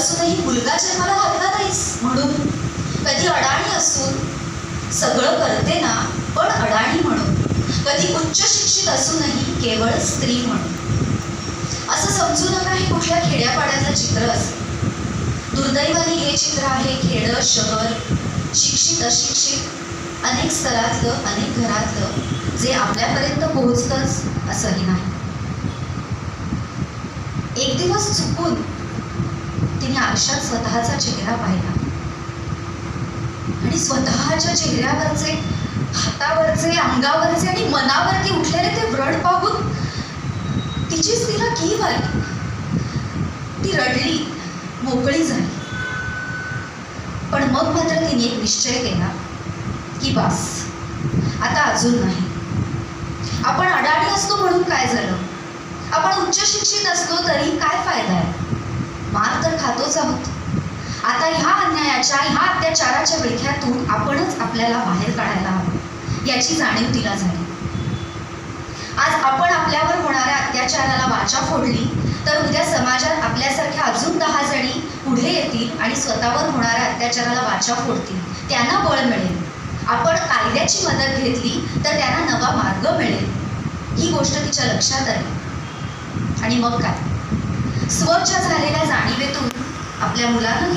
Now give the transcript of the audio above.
असूनही मुलगा जन्माला घातला नाहीस. म्हणून कधी अडाणी असून सगळं करते ना पण अडाणी म्हणून. कधी उच्च शिक्षित असूनही केवळ स्त्री म्हणून. असं समजू नका हे कुठल्या खेड्यापाड्यातलं चित्र असेल. दुर्दैवाने हे चित्र आहे खेडं शहर शिक्षित अशिक्षित अनेक स्तरातलं अनेक घरातलं जे आपल्यापर्यंत पोहोचतंच असंही नाही. एक दिवस चुकून तिने आरशात स्वतःचा चेहरा पाहिला. आणि स्वतःच्या चेहऱ्यावरचे हातावरचे अंगावरचे आणि मनावरती उठलेले ते व्रण पाहून तिचीच तिला कीव आली ती रडली मोकळी झाली. पण मग मात्र तिने एक निश्चय केला की बास आता अजून नाही. आपण अडाणी असतो म्हणून काय झालं? आपण उच्च शिक्षित असतो तरी काय फायदा आहे मार तर खातोच आता ह्या अन्यायाच्या ह्या अत्याचाराच्या विळख्यातून आपणच आपल्याला बाहेर काढायला हवं. याची जाणीव तिला झाली. आज आपण आपल्यावर होणाऱ्या अत्याचाराला वाचा फोडली तर उद्या समाजात आपल्यासारख्या अजून दहा जणी पुढे येतील आणि स्वतःवर होणाऱ्या अत्याचाराला वाचा फोडतील. त्यांना बळ मिळेल. आपण कायद्याची मदत घेतली तर त्यांना नवा मार्ग मिळेल. ही गोष्ट तिच्या लक्षात आली. आणि मग काय? स्वच्छ झालेल्या जाणीवेतून आपल्या मुलांना घेऊन